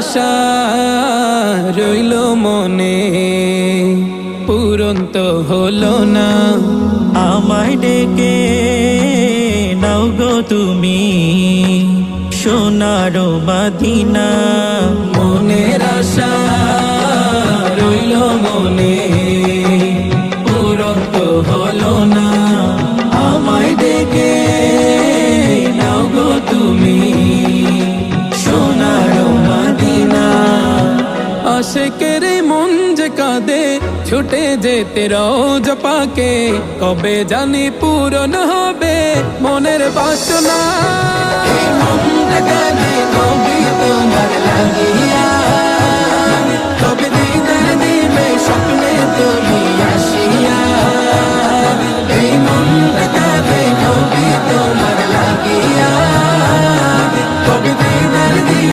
আশা রইল মনে পূরণ তো হলো না। আমায় ডেকে নাও গো তুমি সোনারো বাদিনা মনের আশেকের মন যে কাঁদে ছুটে যেতে রোজ পাকে। কবে জানি পূরণ হবে মনের বাসনা।